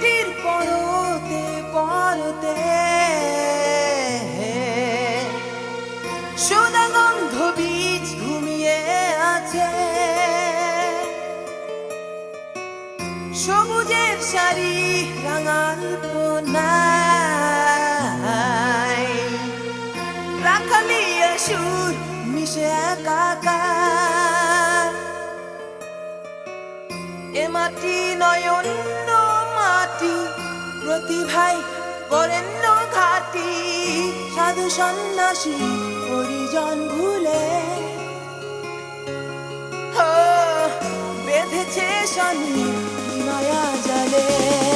চিঠির পরতে পরতে। সোনা গন্ধ বীজ ঘুমিয়ে আছে। সবুজের শাড়ি রাঙাল রাখালি সুর মিশে কাকা এ মাটি নয়ন মাটি প্রতিভায় বরেণ্য ঘাটি। সাধু সন্ন্যাসী পরিজন ভুলে। বেঁধেছে শনি মায়া জলে।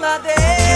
ladera.